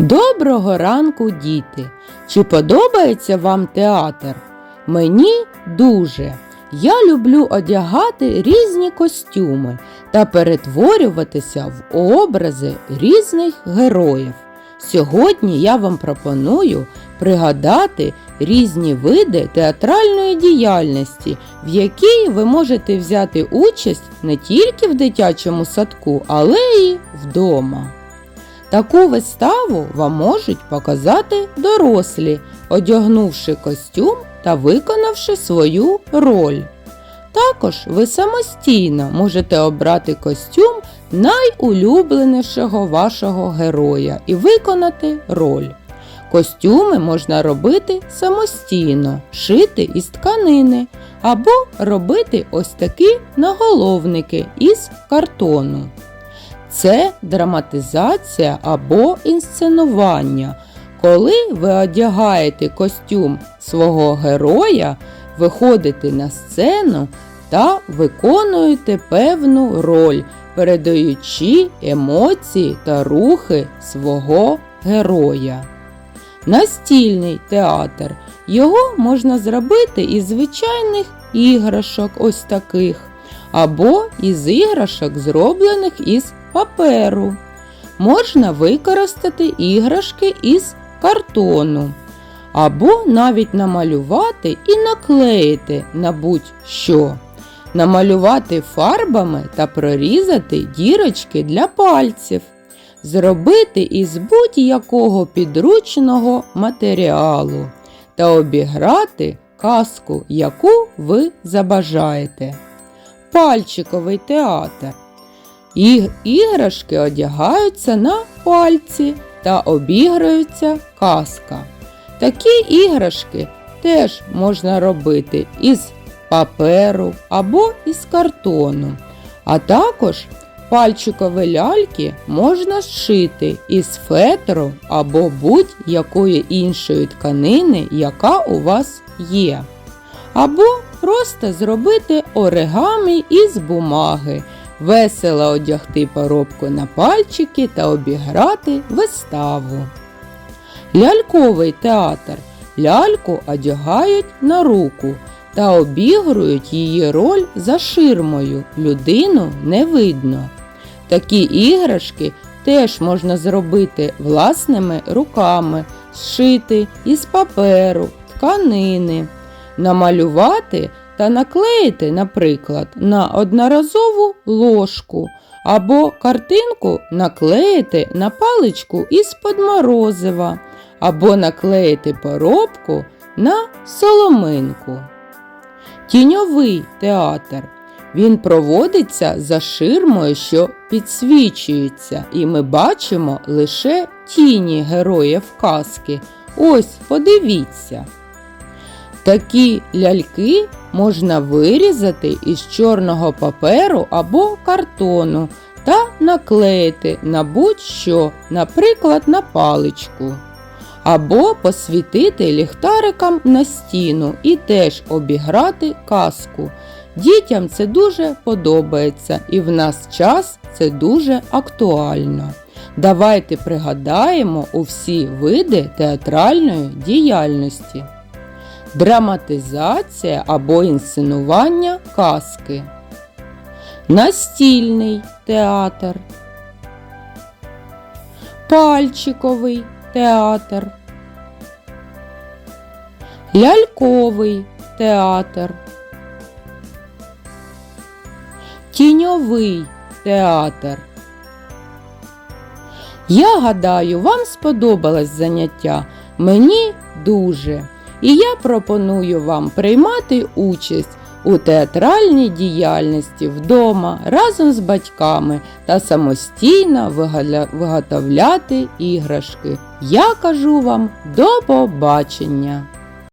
Доброго ранку, діти! Чи подобається вам театр? Мені дуже. Я люблю одягати різні костюми та перетворюватися в образи різних героїв. Сьогодні я вам пропоную пригадати різні види театральної діяльності, в якій ви можете взяти участь не тільки в дитячому садку, але й вдома. Таку виставу вам можуть показати дорослі, одягнувши костюм та виконавши свою роль. Також ви самостійно можете обрати костюм найулюбленішого вашого героя і виконати роль. Костюми можна робити самостійно, шити із тканини, або робити ось такі наголовники із картону. Це драматизація або інсценування. Коли ви одягаєте костюм свого героя, виходите на сцену та виконуєте певну роль, передаючи емоції та рухи свого героя. Настільний театр. Його можна зробити із звичайних іграшок, ось таких, або із іграшок, зроблених із паперу. Можна використати іграшки із картону, або навіть намалювати і наклеїти на будь-що. Намалювати фарбами та прорізати дірочки для пальців. Зробити із будь-якого підручного матеріалу та обіграти казку, яку ви забажаєте. Пальчиковий театр. І іграшки одягаються на пальці та обіграються казка. Такі іграшки теж можна робити із паперу або із картону. А також пальчикові ляльки можна зшити із фетру або будь-якої іншої тканини, яка у вас є. Або просто зробити оригамі із бумаги, весело одягти поробку на пальчики та обіграти виставу. Ляльковий театр. Ляльку одягають на руку та обігрують її роль за ширмою. Людину не видно. Такі іграшки теж можна зробити власними руками, зшити із паперу, тканини, намалювати та наклеїти, наприклад, на одноразову ложку або картинку наклеїти на паличку із-под або наклеїти поробку на соломинку. Тіньовий театр. Він проводиться за ширмою, що підсвічується, і ми бачимо лише тіні героїв казки. Ось, подивіться. Такі ляльки можна вирізати із чорного паперу або картону та наклеїти на будь-що, наприклад, на паличку. Або посвітити ліхтарикам на стіну і теж обіграти казку. Дітям це дуже подобається і в нас час це дуже актуально. Давайте пригадаємо усі види театральної діяльності. Драматизація або інсценування казки. Настільний театр. Пальчиковий театр. Ляльковий театр. Тіньовий театр. Я гадаю, вам сподобалось заняття. Мені дуже. І я пропоную вам приймати участь у театральній діяльності вдома разом з батьками та самостійно виготовляти іграшки. Я кажу вам до побачення!